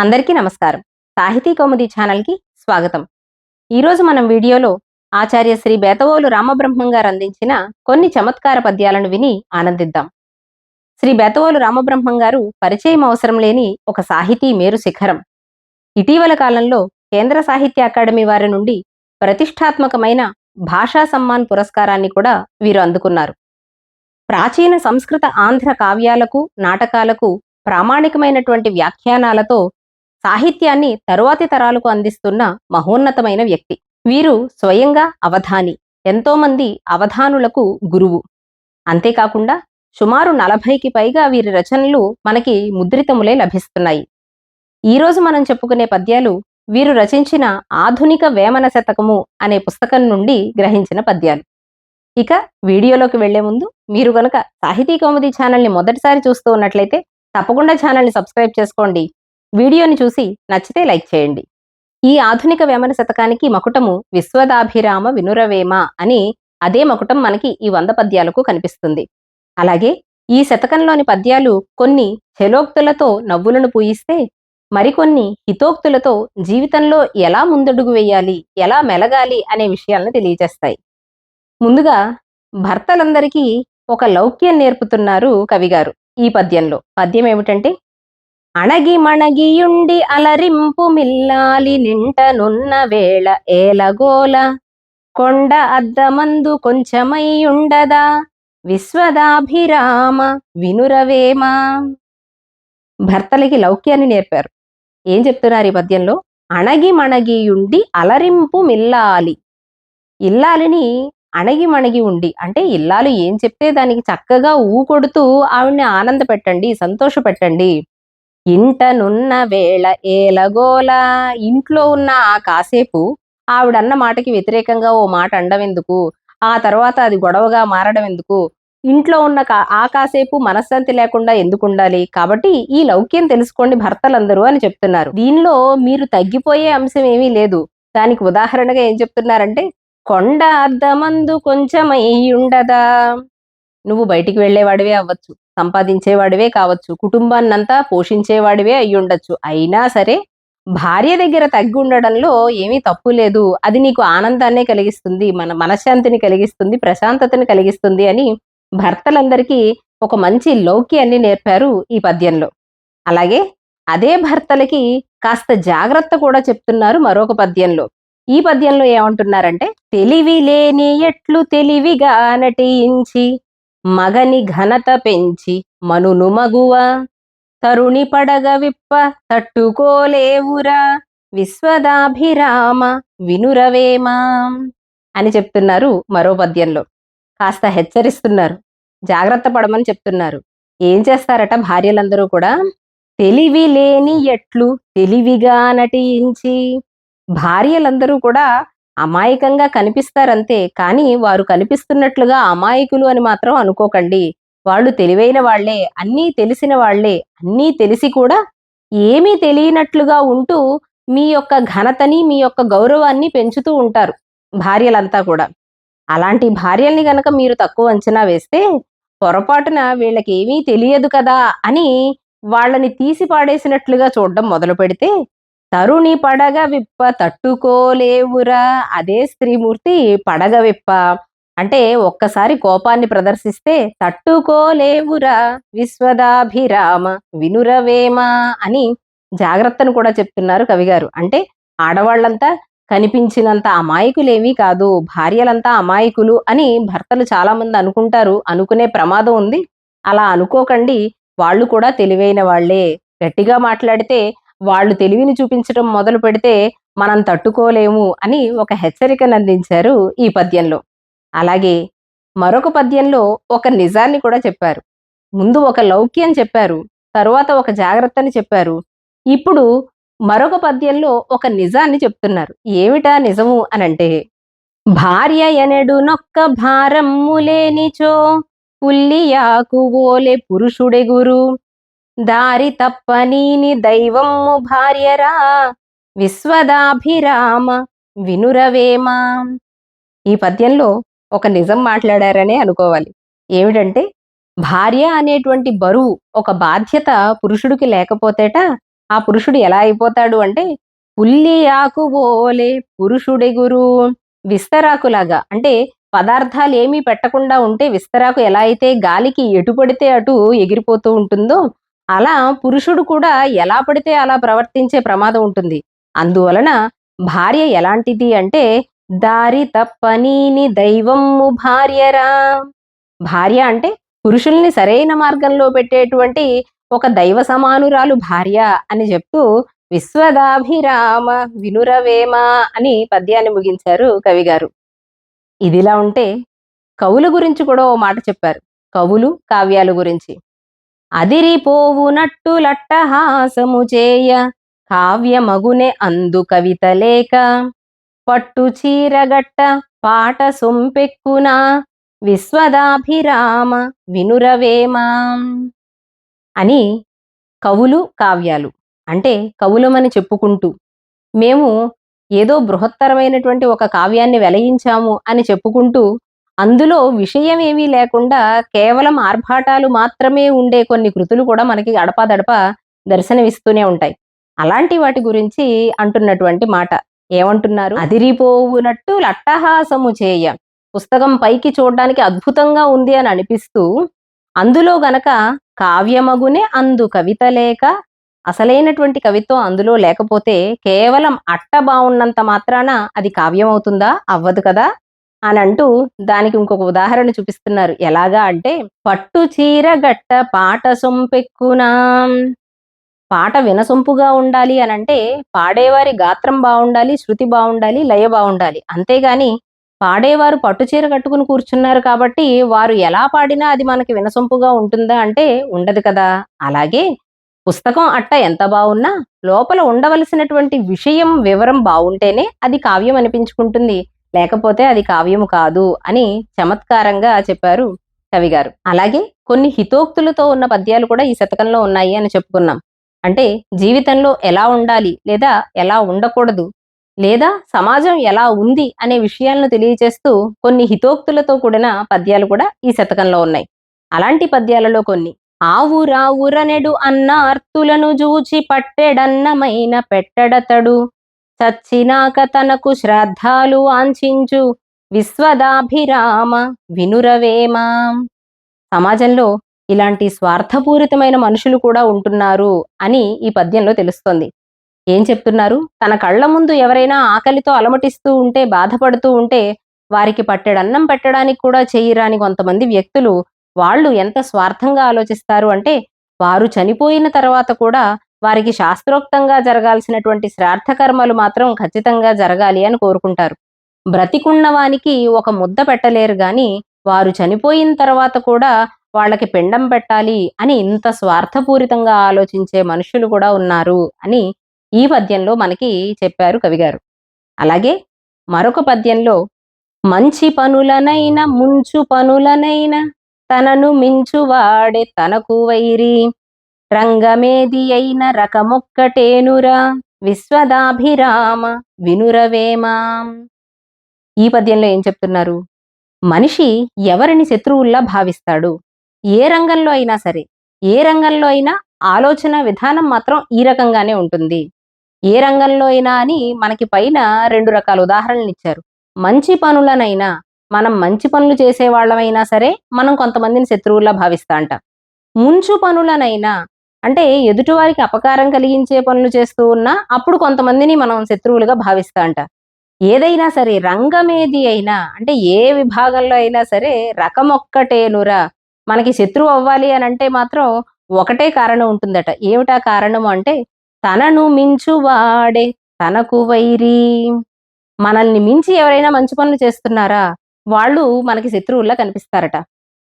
అందరికీ నమస్కారం. సాహితీ కౌముది ఛానల్కి స్వాగతం. ఈరోజు మనం వీడియోలో ఆచార్య శ్రీ బేతవోలు రామబ్రహ్మం గారు అందించిన కొన్ని చమత్కార పద్యాలను విని ఆనందిద్దాం. శ్రీ బేతవోలు రామబ్రహ్మం గారు పరిచయం అవసరం లేని ఒక సాహితీ మేరు శిఖరం. ఇటీవల కాలంలో కేంద్ర సాహిత్య అకాడమీ వారి నుండి ప్రతిష్టాత్మకమైన భాషా సమ్మాన్ పురస్కారాన్ని కూడా వీరు అందుకున్నారు. ప్రాచీన సంస్కృత ఆంధ్ర కావ్యాలకు నాటకాలకు ప్రామాణికమైనటువంటి వ్యాఖ్యానాలతో సాహిత్యాన్ని తరువాతి తరాలకు అందిస్తున్న మహోన్నతమైన వ్యక్తి. వీరు స్వయంగా అవధాని ఎంతోమంది అవధానులకు గురువు. అంతేకాకుండా సుమారు నలభైకి పైగా వీరి రచనలు మనకి ముద్రితములే లభిస్తున్నాయి. ఈరోజు మనం చెప్పుకునే పద్యాలు వీరు రచించిన ఆధునిక వేమన శతకము అనే పుస్తకం నుండి గ్రహించిన పద్యాలు. ఇక వీడియోలోకి వెళ్ళే ముందు మీరు గనక సాహితీ కౌముది ఛానల్ని మొదటిసారి చూస్తూ ఉన్నట్లయితే తప్పకుండా ఛానల్ని సబ్స్క్రైబ్ చేసుకోండి. వీడియోని చూసి నచ్చితే లైక్ చేయండి. ఈ ఆధునిక వేమన శతకానికి మకుటము విశ్వదాభిరామ వినురవేమ అని అదే మకుటం మనకి ఈ వంద పద్యాలకు కనిపిస్తుంది. అలాగే ఈ శతకంలోని పద్యాలు కొన్ని చెలోక్తులతో నవ్వులను పూయిస్తే మరికొన్ని హితోక్తులతో జీవితంలో ఎలా ముందడుగు వేయాలి ఎలా మెలగాలి అనే విషయాలను తెలియజేస్తాయి. ముందుగా భర్తలందరికీ ఒక లౌక్యం నేర్పుతున్నారు కవిగారు ఈ పద్యంలో. పద్యం ఏమిటంటే అణగి మణగియుండి అలరింపు మిల్లాలి నింటనున్న వేళ ఏలగోల. కొండ అద్దమందు కొంచెమయ్యుండదా? విశ్వదాభిరామ వినురవేమ. భర్తలకి లౌక్యాన్ని నేర్పారు. ఏం చెప్తున్నారు ఈ పద్యంలో? అణగి మణగియుండి అలరింపు మిల్లాలి ఇల్లాలిని అణగి మణగి ఉండి అంటే ఇల్లాలు ఏం చెప్తే దానికి చక్కగా ఊ కొడుతూ ఆవిడ్ని ఆనంద పెట్టండి సంతోష పెట్టండి ఇంటనున్న వేళ ఏలగోల. ఇంట్లో ఉన్న ఆ కాసేపు ఆవిడన్న మాటకి వ్యతిరేకంగా ఓ మాట అండం ఎందుకు ఆ తర్వాత అది గొడవగా మారడం ఎందుకు ఇంట్లో ఉన్న కా ఆ కాసేపు మనశ్శాంతి లేకుండా ఎందుకు ఉండాలి కాబట్టి ఈ లౌక్యం తెలుసుకోండి భర్తలందరూ అని చెప్తున్నారు. దీనిలో మీరు తగ్గిపోయే అంశం ఏమీ లేదు. దానికి ఉదాహరణగా ఏం చెప్తున్నారంటే కొండ అద్దమందు కొంచెం ఉండదా? నువ్వు బయటికి వెళ్ళేవాడివే అవ్వచ్చు. సంపాదించేవాడివే కావచ్చు కుటుంబాన్నంతా పోషించేవాడివే అయి ఉండొచ్చు అయినా సరే భార్య దగ్గర తగ్గి ఉండడంలో ఏమీ తప్పు లేదు. అది నీకు ఆనందాన్నే కలిగిస్తుంది మన మనశ్శాంతిని కలిగిస్తుంది ప్రశాంతతని కలిగిస్తుంది అని భర్తలందరికీ ఒక మంచి లౌక్యాన్ని నేర్పారు ఈ పద్యంలో. అలాగే అదే భర్తలకి కాస్త జాగ్రత్త కూడా చెప్తున్నారు మరొక పద్యంలో. ఈ పద్యంలో ఏమంటున్నారంటే తెలివి లేని ఎట్లు తెలివిగా నటించి మగని ఘనత పెంచి మనును మగువ. తరుణి పడగ విప్ప తట్టుకోలేవురా. విశ్వదాభిరామ వినురవేమా అని చెప్తున్నారు మరో పద్యంలో. కాస్త హెచ్చరిస్తున్నారు. జాగ్రత్త పడమని చెప్తున్నారు. ఏం చేస్తారట భార్యలందరూ కూడా? తెలివి లేని ఎట్లు తెలివిగా నటించి భార్యలందరూ కూడా అమాయకంగా కనిపిస్తారంతే కానీ వారు కనిపిస్తున్నట్లుగా అమాయకులు అని మాత్రం అనుకోకండి. వాళ్ళు తెలివైన వాళ్ళే అన్నీ తెలిసిన వాళ్ళే అన్నీ తెలిసి కూడా ఏమీ తెలియనట్లుగా ఉంటూ మీ యొక్క ఘనతని మీ యొక్క గౌరవాన్ని పెంచుతూ ఉంటారు భార్యలంతా కూడా. అలాంటి భార్యల్ని గనక మీరు తక్కువ అంచనా వేస్తే పొరపాటున వీళ్ళకి ఏమీ తెలియదు కదా అని వాళ్ళని తీసి పాడేసినట్లుగా చూడడం మొదలు పెడితే తరుణి పడగ విప్ప తట్టుకోలేవురా. అదే స్త్రీమూర్తి పడగ విప్ప. అంటే ఒక్కసారి కోపాన్ని ప్రదర్శిస్తే తట్టుకోలేవురా విశ్వదాభిరామ వినురవేమ అని జాగ్రత్తను కూడా చెప్తున్నారు కవిగారు. అంటే ఆడవాళ్ళంతా కనిపించినంత అమాయకులేమీ కాదు భార్యలంతా అమాయకులు అని భర్తలు చాలా మంది అనుకుంటారు అనుకునే ప్రమాదం ఉంది. అలా అనుకోకండి వాళ్ళు కూడా తెలివైన వాళ్ళే గట్టిగా మాట్లాడితే వాళ్ళు తెలివిని చూపించడం మొదలు పెడితే మనం తట్టుకోలేము అని ఒక హెచ్చరికను అందించారు ఈ పద్యంలో. అలాగే మరొక పద్యంలో ఒక నిజాన్ని కూడా చెప్పారు. ముందు ఒక లౌక్యం చెప్పారు తరువాత ఒక జాగ్రత్తని చెప్పారు. ఇప్పుడు మరొక పద్యంలో ఒక నిజాన్ని చెప్తున్నారు. ఏమిటా నిజము అనంటే భార్య ఎనడు నొక్క భారమ్ములేనిచో పుల్లియాకు ఓలే పురుషుడెగురు. దారి తప్పనీని దైవము భార్యరా విశ్వదాభిరామ వినురవేమ ఈ పద్యంలో ఒక నిజం మాట్లాడారనే అనుకోవాలి. ఏమిటంటే భార్య అనేటువంటి బరువు ఒక బాధ్యత పురుషుడికి లేకపోతేట ఆ పురుషుడు ఎలా అయిపోతాడు అంటే పుల్లి ఆకు ఓలే పురుషుడెగురు విస్తరాకులాగా అంటే పదార్థాలు ఏమీ పెట్టకుండా ఉంటే విస్తరాకు ఎలా అయితే గాలికి ఎటు పడితే అటు ఎగిరిపోతూ ఉంటుందో అలా పురుషుడు కూడా ఎలా పడితే అలా ప్రవర్తించే ప్రమాదం ఉంటుంది. అందువలన భార్య ఎలాంటిది అంటే దారి తప్పనీని దైవము భార్యరా. భార్య అంటే పురుషుల్ని సరైన మార్గంలో పెట్టేటువంటి ఒక దైవ సమానురాలు భార్య అని చెప్తూ విశ్వదాభిరామ వినురవేమ అని పద్యాన్ని ముగించారు కవిగారు ఇదిలా ఉంటే కవుల గురించి కూడా ఓ మాట చెప్పారు. కవులు కావ్యాల గురించి. అదిరిపోవునట్టు లట్టహాసము చేయ కావ్యమగునే అందు కవిత లేక. పట్టు చీరగట్ట పాట సొంపెక్కున విశ్వదాభిరామ వినురవేమా? అని కవులు కావ్యాలు. అంటే కవులమని చెప్పుకుంటూ మేము ఏదో బృహత్తరమైనటువంటి ఒక కావ్యాన్ని వెలయించాము అని చెప్పుకుంటూ అందులో విషయం ఏమీ లేకుండా కేవలం ఆర్భాటాలు మాత్రమే ఉండే కొన్ని కృతులు కూడా మనకి గడపదడప దర్శనమిస్తూనే ఉంటాయి. అలాంటి వాటి గురించి అంటున్నటువంటి మాట. ఏమంటున్నారు? అదిరిపోవునట్టు లట్టహాసము చేయ. పుస్తకం పైకి చూడడానికి అద్భుతంగా ఉంది అని అనిపిస్తూ అందులో గనక కావ్యమగునే అందు కవిత లేక అసలైనటువంటి కవిత్వం అందులో లేకపోతే కేవలం అట్ట బాగున్నంత మాత్రాన అది కావ్యం అవుతుందా అవ్వదు కదా. అని అంటూ దానికి ఇంకొక ఉదాహరణ చూపిస్తున్నారు. ఎలాగా అంటే పట్టు చీర గట్ట పాట సొంపెక్కునా. పాట వినసొంపుగా ఉండాలి అని అంటే పాడేవారి గాత్రం బాగుండాలి శృతి బాగుండాలి లయ బాగుండాలి అంతేగాని పాడేవారు పట్టు చీర కట్టుకుని కూర్చున్నారు కాబట్టి వారు ఎలా పాడినా అది మనకి వినసొంపుగా ఉంటుందా అంటే ఉండదు కదా. అలాగే పుస్తకం అట్ట ఎంత బాగున్నా లోపల ఉండవలసినటువంటి విషయం వివరం బాగుంటేనే అది కావ్యం అనిపించుకుంటుంది. లేకపోతే అది కావ్యము కాదు అని చమత్కారంగా చెప్పారు కవిగారు అలాగే కొన్ని హితోక్తులతో ఉన్న పద్యాలు కూడా ఈ శతకంలో ఉన్నాయి అని చెప్పుకున్నాం. అంటే జీవితంలో ఎలా ఉండాలి లేదా ఎలా ఉండకూడదు లేదా సమాజం ఎలా ఉంది అనే విషయాలను తెలియజేస్తూ కొన్ని హితోక్తులతో కూడిన పద్యాలు కూడా ఈ శతకంలో ఉన్నాయి. అలాంటి పద్యాలలో కొన్ని ఆవురావురనెడు అన్న అర్తులను జూచి పట్టెడన్నమైన పెట్టెడతడు చచ్చినాక తనకు శ్రాద్ధాలు ఆంఛించు విశ్వదాభిరామ వినురవేమా. సమాజంలో ఇలాంటి స్వార్థపూరితమైన మనుషులు కూడా ఉంటున్నారు అని ఈ పద్యంలో తెలుస్తోంది. ఏం చెప్తున్నారు? తన కళ్ళ ముందు ఎవరైనా ఆకలితో అలమటిస్తూ ఉంటే బాధపడుతూ ఉంటే వారికి పట్టెడన్నం పెట్టడానికి కూడా చేయరాని కొంతమంది వ్యక్తులు వాళ్ళు ఎంత స్వార్థంగా ఆలోచిస్తారు అంటే వారు చనిపోయిన తర్వాత కూడా వారికి శాస్త్రోక్తంగా జరగాల్సినటువంటి శ్రార్థకర్మలు మాత్రం ఖచ్చితంగా జరగాలి అని కోరుకుంటారు. బ్రతికున్నవానికి ఒక ముద్ద పెట్టలేరు గాని వారు చనిపోయిన తర్వాత కూడా వాళ్ళకి పిండం పెట్టాలి అని ఇంత స్వార్థపూరితంగా ఆలోచించే మనుషులు కూడా ఉన్నారు అని ఈ పద్యంలో మనకి చెప్పారు కవిగారు అలాగే మరొక పద్యంలో మంచి పనులనైన ముంచు పనులనైన తనను మించువాడే తనకు వైరి రంగమేది అయిన రకమొక్కటేనురా విశ్వదాభిరామ వినురవేమా ఈ పద్యంలో ఏం చెప్తున్నారు? మనిషి ఎవరిని శత్రువుల్లా భావిస్తాడు? ఏ రంగంలో అయినా సరే ఏ రంగంలో అయినా ఆలోచన విధానం మాత్రం ఈ రకంగానే ఉంటుంది. ఏ రంగంలో అయినా అని మనకి పైన రెండు రకాల ఉదాహరణలు ఇచ్చారు. మంచి పనులనైనా మనం మంచి పనులు చేసే వాళ్ళమైనా సరే మనం కొంతమందిని శత్రువుల్లా భావిస్తా అంట. ముంచు పనులనైనా అంటే ఎదుటివారికి అపకారం కలిగించే పనులు చేస్తూ ఉన్నా అప్పుడు కొంతమందిని మనం శత్రువులుగా భావిస్తా అంట. ఏదైనా సరే రంగమేది అయినా అంటే ఏ విభాగంలో అయినా సరే రకం ఒక్కటేనురా మనకి శత్రువు అవ్వాలి అని అంటే మాత్రం ఒకటే కారణం ఉంటుందట. ఏమిటా కారణం అంటే తనను మించువాడే తనకు వైరి. మనల్ని మించి ఎవరైనా మంచి పనులు చేస్తున్నారా వాళ్ళు మనకి శత్రువుల్లా కనిపిస్తారట.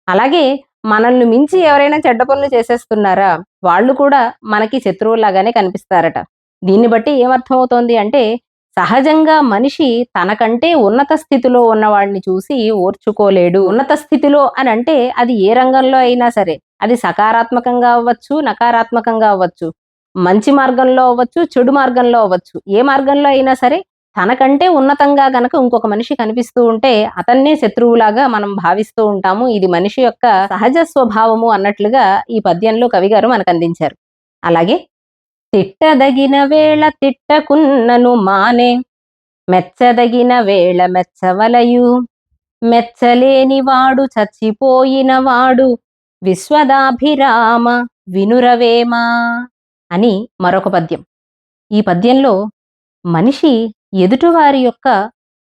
అలాగే మనల్ని మించి ఎవరైనా చెడ్డ పనులు చేసేస్తున్నారా? వాళ్ళు కూడా మనకి శత్రువులాగానే కనిపిస్తారట. దీన్ని బట్టి ఏమర్థమవుతోంది అంటే సహజంగా మనిషి తనకంటే ఉన్నత స్థితిలో ఉన్నవాడిని చూసి ఓర్చుకోలేడు. ఉన్నత స్థితిలో అని అంటే అది ఏ రంగంలో అయినా సరే. అది సకారాత్మకంగా అవ్వచ్చు నకారాత్మకంగా అవ్వచ్చు. మంచి మార్గంలో అవ్వచ్చు చెడు మార్గంలో అవ్వచ్చు. ఏ మార్గంలో అయినా సరే తనకంటే ఉన్నతంగా గనక ఇంకొక మనిషి కనిపిస్తూ ఉంటే అతన్నే శత్రువులాగా మనం భావిస్తూ ఉంటాము. ఇది మనిషి యొక్క సహజ స్వభావము అన్నట్లుగా ఈ పద్యంలో కవిగారు మనకు అందించారు అలాగే తిట్టదగిన వేళ తిట్టకున్నను మానే మెచ్చదగిన వేళ మెచ్చవలయు మెచ్చలేని వాడు చచ్చిపోయిన వాడు విశ్వదాభిరామ వినురవేమా అని మరొక పద్యం. ఈ పద్యంలో మనిషి ఎదుటివారి యొక్క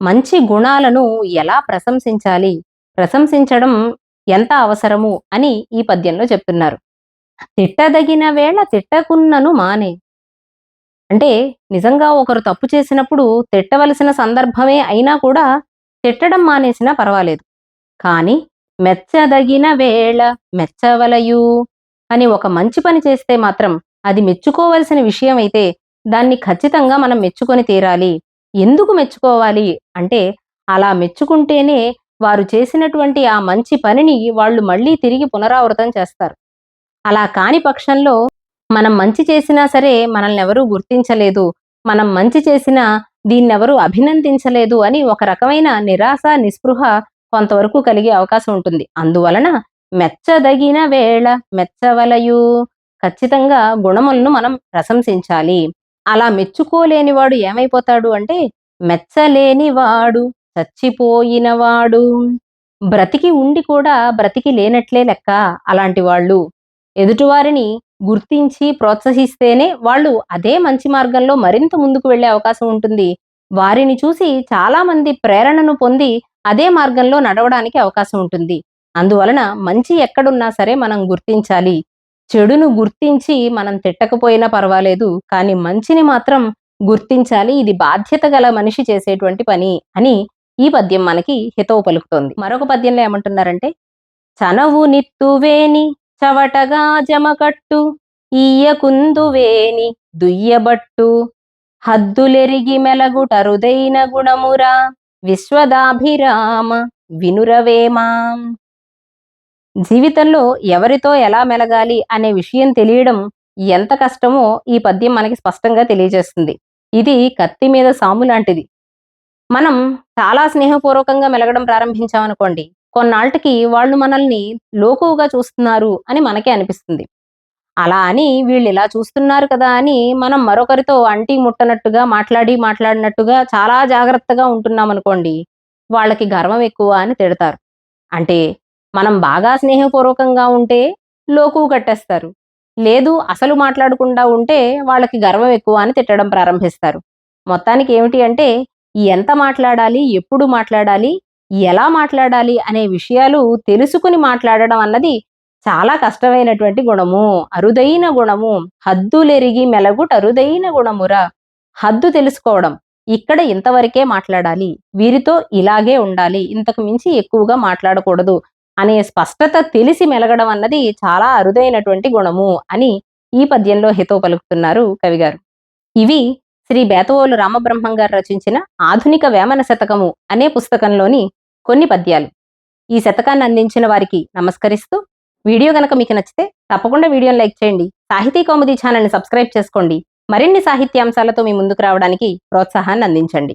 మంచి గుణాలను ఎలా ప్రశంసించాలి? ప్రశంసించడం ఎంత అవసరము? అని ఈ పద్యంలో చెప్తున్నారు. తిట్టదగిన వేళ తిట్టకున్నను మానే. అంటే నిజంగా ఒకరు తప్పు చేసినప్పుడు తిట్టవలసిన సందర్భమే అయినా కూడా తిట్టడం మానేసినా పర్వాలేదు. కానీ మెచ్చదగిన వేళ మెచ్చవలయు అని ఒక మంచి పని చేస్తే మాత్రం అది మెచ్చుకోవలసిన విషయం అయితే దాన్ని ఖచ్చితంగా మనం మెచ్చుకొని తీరాలి. ఎందుకు మెచ్చుకోవాలి? అంటే అలా మెచ్చుకుంటేనే వారు చేసినటువంటి ఆ మంచి పనిని వాళ్ళు మళ్ళీ తిరిగి పునరావృతం చేస్తారు. అలా కాని పక్షంలో మనం మంచి చేసినా సరే మనల్ని ఎవరూ గుర్తించలేదు. మనం మంచి చేసినా దీన్నెవరూ అభినందించలేదు అని ఒక రకమైన నిరాశ నిస్పృహ కొంతవరకు కలిగే అవకాశం ఉంటుంది. అందువలన మెచ్చదగిన వేళ మెచ్చవలయు. ఖచ్చితంగా గుణములను మనం ప్రశంసించాలి. అలా మెచ్చుకోలేనివాడు ఏమైపోతాడు అంటే మెచ్చలేనివాడు చచ్చిపోయినవాడు. బ్రతికి ఉండి కూడా బ్రతికి లేనట్లే లెక్క అలాంటి వాళ్ళు. ఎదుటివారిని గుర్తించి ప్రోత్సహిస్తేనే వాళ్ళు అదే మంచి మార్గంలో మరింత ముందుకు వెళ్ళే అవకాశం ఉంటుంది. వారిని చూసి చాలా మంది ప్రేరణను పొంది అదే మార్గంలో నడవడానికి అవకాశం ఉంటుంది. అందువలన మంచి ఎక్కడున్నా సరే మనం గుర్తించాలి. చెడును గుర్తించి మనం తిట్టకపోయినా పర్వాలేదు కానీ మంచిని మాత్రం గుర్తించాలి ఇది బాధ్యత గల మనిషి చేసేటువంటి పని అని ఈ పద్యం మనకి హితవు పలుకుతోంది. మరొక పద్యంలో ఏమంటున్నారంటే చనవు నిత్తువేని చవటగా జమకట్టు ఈయకుందువేని దుయ్యబట్టు హద్దులెరిగి మెలగుటరుదైన గుణమురా విశ్వదాభిరామ వినురవేమా జీవితంలో ఎవరితో ఎలా మెలగాలి అనే విషయం తెలియడం ఎంత కష్టమో ఈ పద్యం మనకి స్పష్టంగా తెలియజేస్తుంది. ఇది కత్తి మీద సాము లాంటిది. మనం చాలా స్నేహపూర్వకంగా మెలగడం ప్రారంభించామనుకోండి కొన్నాళ్ళకి వాళ్ళు మనల్ని లోకువుగా చూస్తున్నారు అని మనకే అనిపిస్తుంది. అలా అని వీళ్ళు ఇలా చూస్తున్నారు కదా అని మనం మరొకరితో అంటి ముట్టనట్టుగా మాట్లాడి మాట్లాడినట్టుగా చాలా జాగ్రత్తగా ఉంటున్నాం అనుకోండి వాళ్ళకి గర్వం ఎక్కువ అని తిడతారు. అంటే మనం బాగా స్నేహపూర్వకంగా ఉంటే లోకువు కట్టేస్తారు. లేదు అసలు మాట్లాడకుండా ఉంటే వాళ్ళకి గర్వం ఎక్కువ అని తిట్టడం ప్రారంభిస్తారు. మొత్తానికి ఏమిటి అంటే ఎంత మాట్లాడాలి ఎప్పుడు మాట్లాడాలి ఎలా మాట్లాడాలి అనే విషయాలు తెలుసుకుని మాట్లాడడం అన్నది చాలా కష్టమైనటువంటి గుణము. అరుదైన గుణము. హద్దులెరిగి మెలగుట అరుదైన గుణమురా. హద్దు తెలుసుకోవడం. ఇక్కడ ఇంతవరకే మాట్లాడాలి. వీరితో ఇలాగే ఉండాలి. ఇంతకు మించి ఎక్కువగా మాట్లాడకూడదు. అనే స్పష్టత తెలిసి మెలగడం అన్నది చాలా అరుదైనటువంటి గుణము అని ఈ పద్యంలో హితో పలుకుతున్నారు కవిగారు. ఇవి శ్రీ బేతవోలు రామబ్రహ్మం గారు రచించిన ఆధునిక వేమన శతకము అనే పుస్తకంలోని కొన్ని పద్యాలు. ఈ శతకాన్ని అందించిన వారికి నమస్కరిస్తూ వీడియో గనక మీకు నచ్చితే తప్పకుండా వీడియోని లైక్ చేయండి. సాహితీ కౌముది ఛానల్ని సబ్స్క్రైబ్ చేసుకోండి. మరిన్ని సాహిత్యాంశాలతో మీ ముందుకు రావడానికి ప్రోత్సాహాన్ని అందించండి.